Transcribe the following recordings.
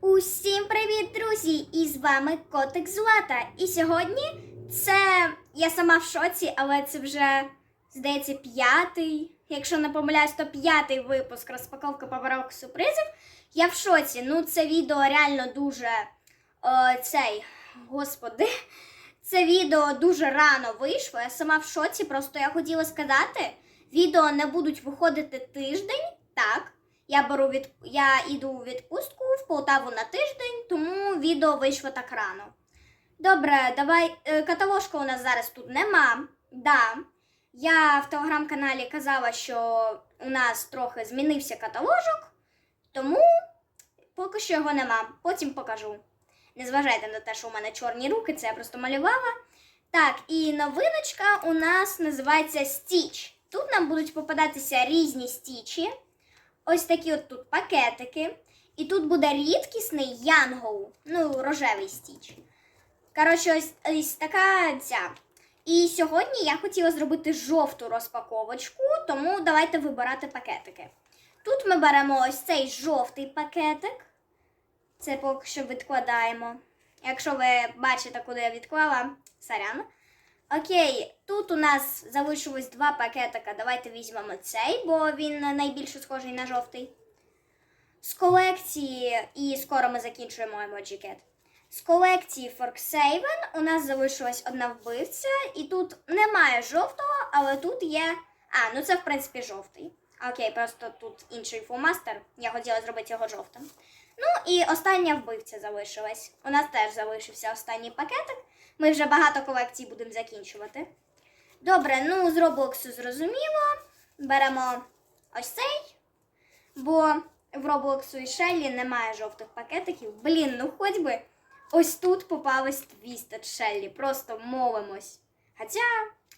Усім привіт, друзі! І з вами Котик Злата. І сьогодні це я сама в шоці, але це вже здається п'ятий. Якщо не помиляюсь, то п'ятий випуск розпаковка поворок сюрпризів. Я в шоці. Ну, це відео реально дуже о, цей. Господи. Це відео дуже рано вийшло. Я сама в шоці. Просто я хотіла сказати, відео не будуть виходити тиждень, так. Я беру від я йду у відпустку в Полтаву на тиждень, тому відео вийшло так рано. Добре, давай. е, Каталожка у нас зараз тут нема. Да. Я в телеграм-каналі казала, що у нас трохи змінився каталожок, тому поки що його нема. Потім покажу. Не зважайте на те, що у мене чорні руки, це я просто малювала. Так, і новиночка у нас називається Стіч. Тут нам будуть попадатися різні стічі. Ось такі от тут пакетики. І тут буде рідкісний янгол, ну, рожевий стіч. Коротше, ось, ось така ця. І сьогодні я хотіла зробити жовту розпаковочку, тому давайте вибирати пакетики. Тут ми беремо ось цей жовтий пакетик. Це поки що відкладаємо. Якщо ви бачите, куди я відклала, сорян. Окей, тут у нас залишилось два пакетика. Давайте візьмемо цей, бо він найбільше схожий на жовтий. З колекції, і скоро ми закінчуємо Emoji Cat. З колекції Forksaven у нас залишилась одна вбивця, і тут немає жовтого, але тут є. А, ну це в принципі жовтий. Окей, просто тут інший фулмастер. Я хотіла зробити його жовтим. Ну і остання вбивця залишилась. У нас теж залишився останній пакетик. Ми вже багато колекцій будемо закінчувати. Добре, ну з Роблоксу зрозуміло. Беремо ось цей, бо в Роблоксу і Шеллі немає жовтих пакетиків. Блін, ну хоч би ось тут попалась Твістед Шеллі. Просто молимось. Хоча,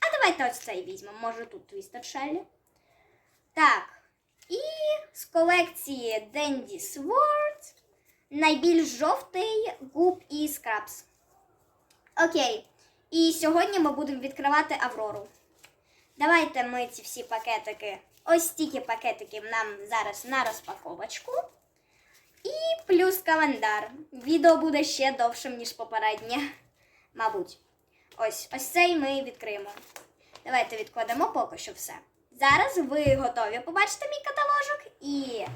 а давайте ось цей візьмемо. Може тут Твістед Шеллі. Так. І з колекції Денді Sword найбільш жовтий губ і скрабс. Окей. І сьогодні ми будемо відкривати Аврору. Давайте ми ці всі пакетики, ось стільки пакетиків нам зараз на розпаковочку. І плюс календар. Відео буде ще довшим, ніж попереднє. Мабуть. Ось ось цей ми відкриємо. Давайте відкладемо поки що все. Зараз ви готові побачити мій каталожок і.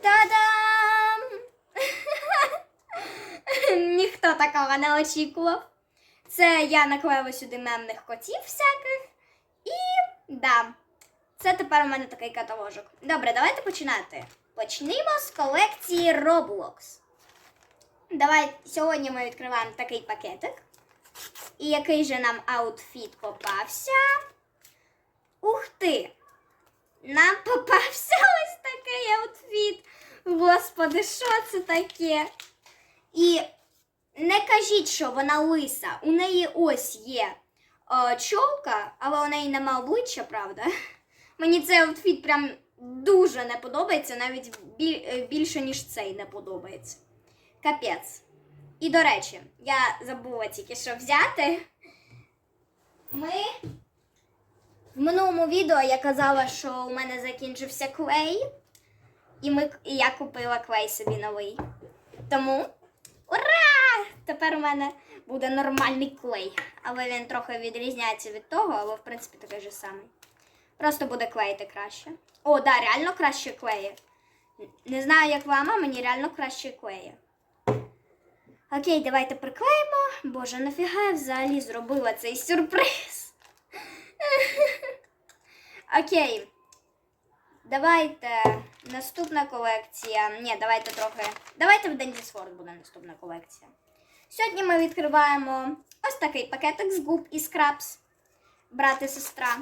Та-дам! Ніхто такого не очікував. Це я наклеїла сюди мемних котів всяких. І да, це тепер у мене такий каталожок. Добре, давайте починати. Почнімо з колекції Roblox. Давай сьогодні ми відкриваємо такий пакетик. І який же нам аутфіт попався? Ух ти! Нам попався ось такий аутфіт. Господи, що це таке? І не кажіть, що вона лиса. У неї ось є о, чолка, але у неї нема обличчя, правда? Мені цей аутфіт прям дуже не подобається, навіть е, більше, ніж цей не подобається. Капець. І до речі, я забула тільки що взяти. Ми в минулому відео я казала, що у мене закінчився клей, і, ми, і я купила клей собі новий. Тому! Тепер у мене буде нормальний клей. Але він трохи відрізняється від того, але в принципі такий же самий. Просто буде клеїти краще. О, да, реально краще клеє. Не знаю, як вам, а мені реально краще клеє. Окей, давайте приклеїмо. Боже, нафіга я взагалі зробила цей сюрприз? Окей. Давайте. Наступна колекція. Ні, давайте трохи. Давайте в Денді Сворд буде наступна колекція. Сьогодні ми відкриваємо ось такий пакетик з губ і скрабс. Брат і сестра.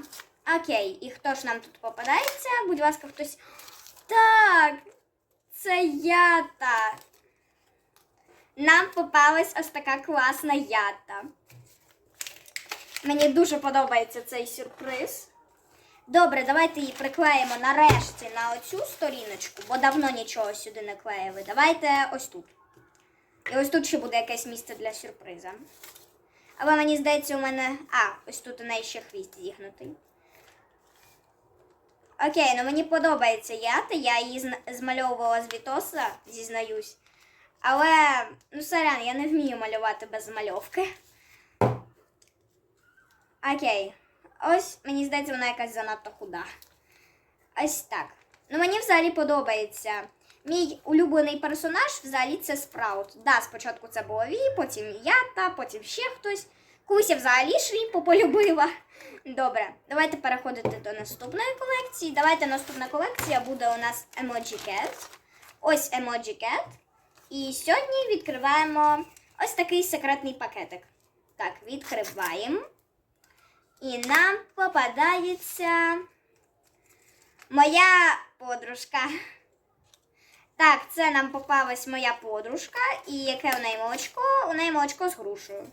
Окей, і хто ж нам тут попадається? Будь ласка, хтось. Так, це ята. Нам попалась ось така класна ята. Мені дуже подобається цей сюрприз. Добре, давайте її приклеїмо нарешті на оцю сторіночку, бо давно нічого сюди не клеїли. Давайте ось тут. І ось тут ще буде якесь місце для сюрприза. Але мені здається, у мене. А, ось тут у неї ще хвіст зігнутий. Окей, ну мені подобається ята. Я її змальовувала з Вітоса, зізнаюсь. Але, ну сорян, я не вмію малювати без мальовки. Окей. Ось, мені здається, вона якась занадто худа. Ось так. Ну, мені взагалі подобається. Мій улюблений персонаж взагалі це Спраут. Да, спочатку це була Ві, потім я та, потім ще хтось. Колись я взагалі Шрімпу полюбила. Добре, давайте переходити до наступної колекції. Давайте наступна колекція буде у нас Emoji Cat. Ось Emoji Cat. І сьогодні відкриваємо ось такий секретний пакетик. Так, відкриваємо. І нам попадається моя подружка. Так, це нам попалась моя подружка. І яке у неї молочко? У неї молочко з грушею.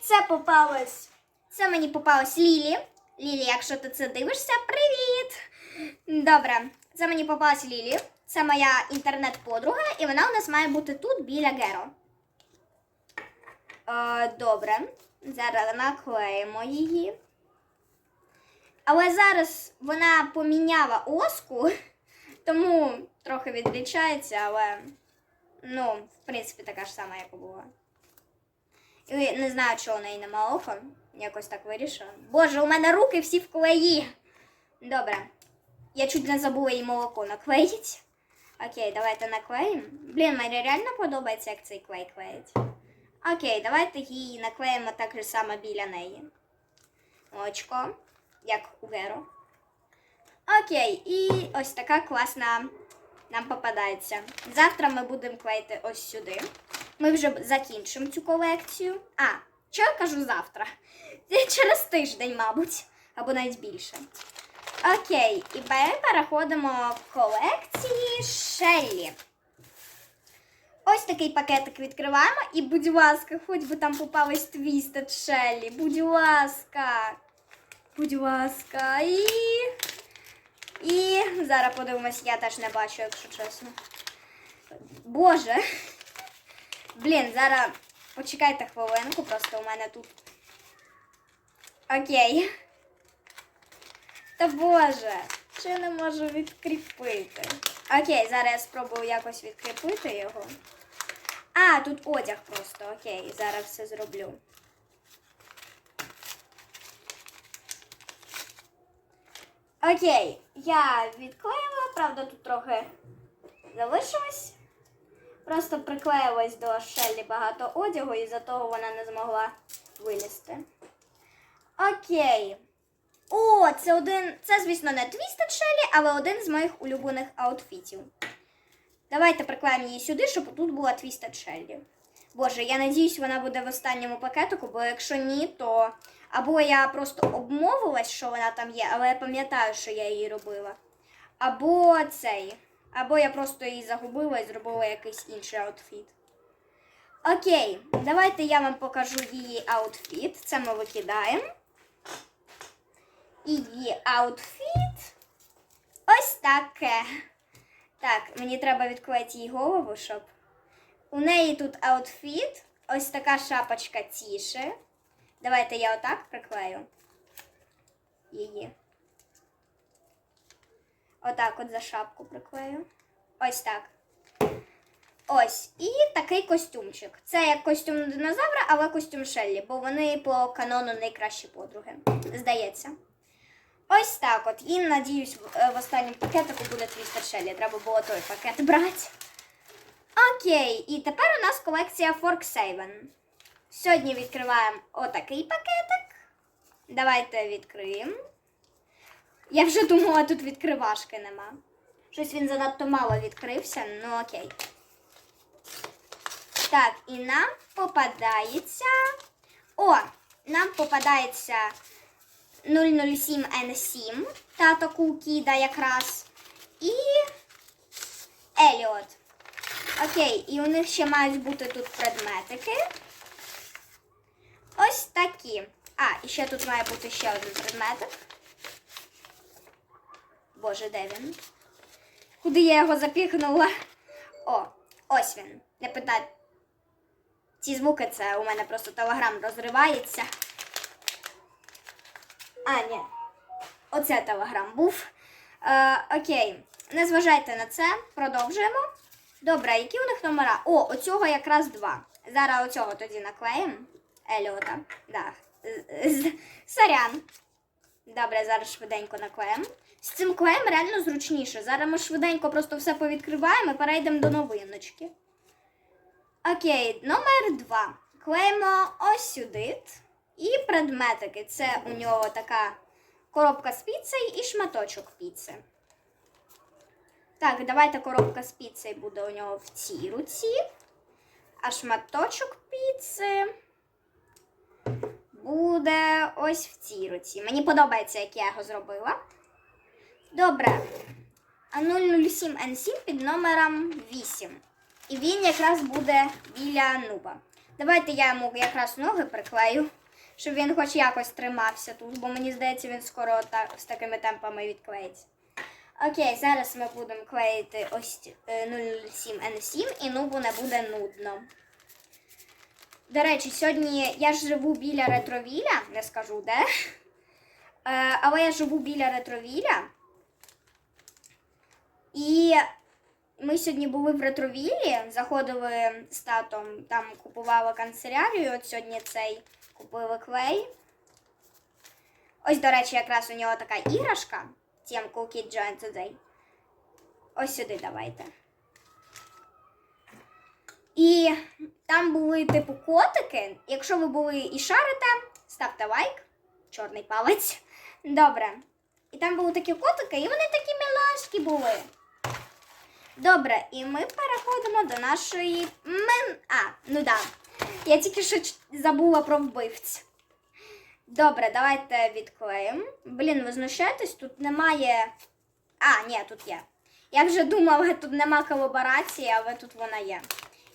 Це попалось. Це мені попалось Лілі. Лілі, якщо ти це дивишся, привіт! Добре, це мені попалась Лілі. Це моя інтернет-подруга, і вона у нас має бути тут біля Геро. Е, добре. Зараз наклеїмо її. Але зараз вона поміняла оску, тому трохи відрічається, але ну, в принципі, така ж сама, як і була. І не знаю, чого у неї нема ока. Якось так вирішила. Боже, у мене руки всі в клеї. Добре. Я чуть не забула їй молоко наклеїти. Окей, давайте наклеїмо. Блін, мені реально подобається, як цей клей клеїть. Окей, давайте її наклеїмо так же само біля неї. Молочко, як у Геро. Окей, і ось така класна нам попадається. Завтра ми будемо клеїти ось сюди. Ми вже закінчимо цю колекцію. А, що я кажу завтра? Через тиждень, мабуть, або навіть більше. Окей, і ми переходимо в колекції Шеллі. Ось такий пакетик відкриваємо. І, будь ласка, хоч би там попалась твістед Шеллі. Будь ласка. Будь ласка. І. І зараз подивимось, я теж не бачу, якщо чесно. Боже. Блін, зараз почекайте хвилинку, просто у мене тут. Окей. Та боже, що я не можу відкріпити? Окей, зараз я спробую якось відкріпити його. А, тут одяг просто. Окей, зараз все зроблю. Окей, я відклеїла, правда, тут трохи залишилось. Просто приклеїлось до Шеллі багато одягу, і за того вона не змогла вилізти. Окей. О, це один. Це, звісно, не твістед Шеллі, але один з моїх улюблених аутфітів. Давайте приклеїмо її сюди, щоб тут була твістед Шеллі. Боже, я надіюсь, вона буде в останньому пакетику, бо якщо ні, то або я просто обмовилась, що вона там є, але я пам'ятаю, що я її робила. Або цей. Або я просто її загубила і зробила якийсь інший аутфіт. Окей, давайте я вам покажу її аутфіт. Це ми викидаємо. Її аутфіт. Ось таке. Так, мені треба відклеїти їй голову, щоб. У неї тут аутфіт. Ось така шапочка тіше. Давайте я отак приклею її. Отак от за шапку приклею. Ось так. Ось. І такий костюмчик. Це як костюм динозавра, але костюм Шеллі, бо вони по канону найкращі подруги. Здається. Ось так от. І, надіюсь, в е, останньому пакетику буде твістер Шеллі. Треба було той пакет брати. Окей, і тепер у нас колекція Forksaven. Сьогодні відкриваємо отакий пакетик. Давайте відкриємо. Я вже думала, тут відкривашки нема. Щось він занадто мало відкрився, ну окей. Так, і нам попадається. О, нам попадається 007N7, тато Кукіда якраз. І Еліот. Окей, і у них ще мають бути тут предметики. Ось такі. А, і ще тут має бути ще один предметик. Боже, де він? Куди я його запіхнула? О, ось він. Не питай. Ці звуки це у мене просто телеграм розривається. А, ні. Оце телеграм був. Е, окей. Не зважайте на це. Продовжуємо. Добре, які у них номера? О, оцього якраз два. Зараз оцього тоді наклеїмо. Еліота. Да. Сорян. Добре, зараз швиденько наклеїмо. З цим клеєм реально зручніше. Зараз ми швиденько просто все повідкриваємо і перейдемо до новиночки. Окей, номер два. Клеїмо ось сюди. І предметики. Це у нього така коробка з піцею і шматочок піци. Так, давайте коробка з піцею буде у нього в цій руці. А шматочок піци буде ось в цій руці. Мені подобається, як я його зробила. Добре. А 007N7 під номером 8. І він якраз буде біля нуба. Давайте я йому якраз ноги приклею, щоб він хоч якось тримався тут, бо мені здається, він скоро так, з такими темпами відклеїться. Окей, зараз ми будемо клеїти ось е, 07N7 і нубу не буде нудно. До речі, сьогодні я живу біля ретровіля, не скажу де. Е, але я живу біля ретровіля. І ми сьогодні були в ретровілі, заходили з татом, там купували канцелярію. От сьогодні цей купили клей. Ось, до речі, якраз у нього така іграшка. Cookie Join Today. Ось сюди давайте. І там були типу котики. Якщо ви були і шарите, ставте лайк, чорний палець. Добре. І там були такі котики, і вони такі милашки були. Добре, і ми переходимо до нашої. А, ну да. Я тільки що забула про вбивць. Добре, давайте відклеїмо. Блін, ви знущаєтесь, тут немає. А, ні, тут є. Я вже думала, тут нема колаборації, але тут вона є.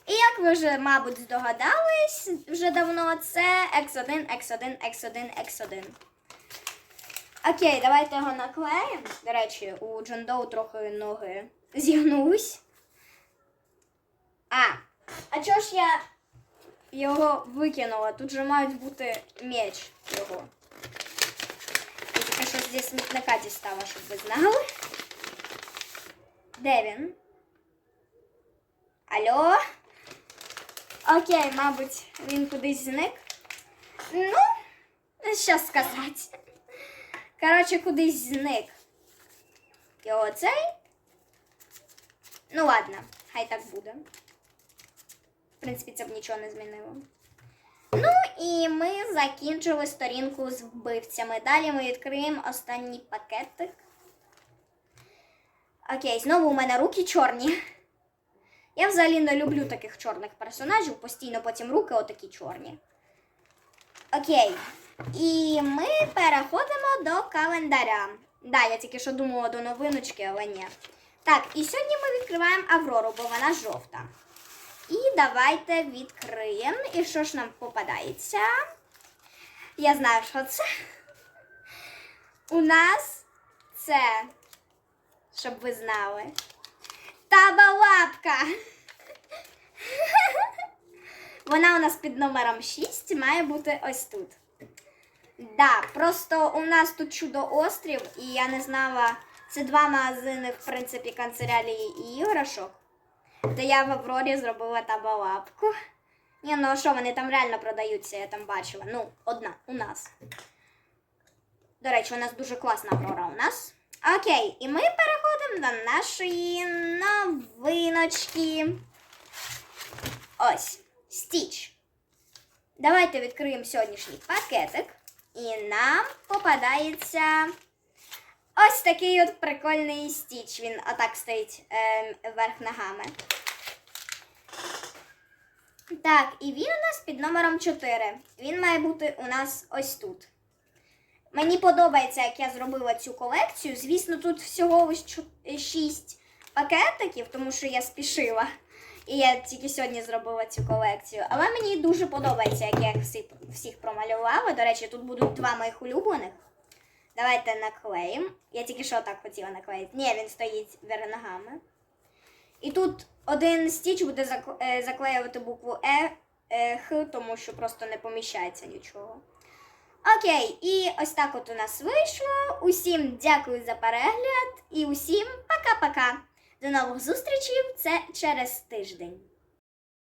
І як ви вже, мабуть, здогадались вже давно, це X1, X1, X1, X1. Окей, давайте його наклеїмо. До речі, у Джон Доу трохи ноги зігнулись. А, а чого ж я його викинула? Тут же мають бути меч його. Я тільки що зі смітника щоб ви знали. Де він? Алло? Окей, мабуть, він кудись зник. Ну, що сказати. Коротше, кудись зник. І оцей. Ну ладно, хай так буде. В принципі, це б нічого не змінило. Ну і ми закінчили сторінку з вбивцями. Далі ми відкриємо останній пакетик. Окей, знову у мене руки чорні. Я взагалі не люблю таких чорних персонажів, постійно потім руки отакі чорні. Окей. І ми переходимо до календаря. Да, я тільки що думала до новиночки, але ні. Так, і сьогодні ми відкриваємо Аврору, бо вона жовта. І давайте відкриємо. І що ж нам попадається? Я знаю, що це. У нас це, щоб ви знали. Табалапка. Вона у нас під номером 6 має бути ось тут. Да, просто у нас тут чудо острів, і я не знала. Це два магазини, в принципі, канцелярії і іграшок. То я в Аврорі зробила табалапку. Ні, ну а що, вони там реально продаються, я там бачила. Ну, одна у нас. До речі, у нас дуже класна Аврора у нас. Окей, і ми переходимо до нашої новиночки. Ось, стіч. Давайте відкриємо сьогоднішній пакетик. І нам попадається ось такий от прикольний стіч. Він отак стоїть е, вверх ногами. Так, і він у нас під номером 4. Він має бути у нас ось тут. Мені подобається, як я зробила цю колекцію. Звісно, тут всього ось 6 пакетиків, тому що я спішила. І я тільки сьогодні зробила цю колекцію. Але мені дуже подобається, як я їх всі, всіх промалювала. До речі, тут будуть два моїх улюблених. Давайте наклеїмо. Я тільки що так хотіла наклеїти. Ні, він стоїть вверх ногами. І тут один стіч буде е, заклеювати букву Е, е Х, тому що просто не поміщається нічого. Окей, і ось так от у нас вийшло. Усім дякую за перегляд і усім пока-пока. До нових зустрічей це через тиждень.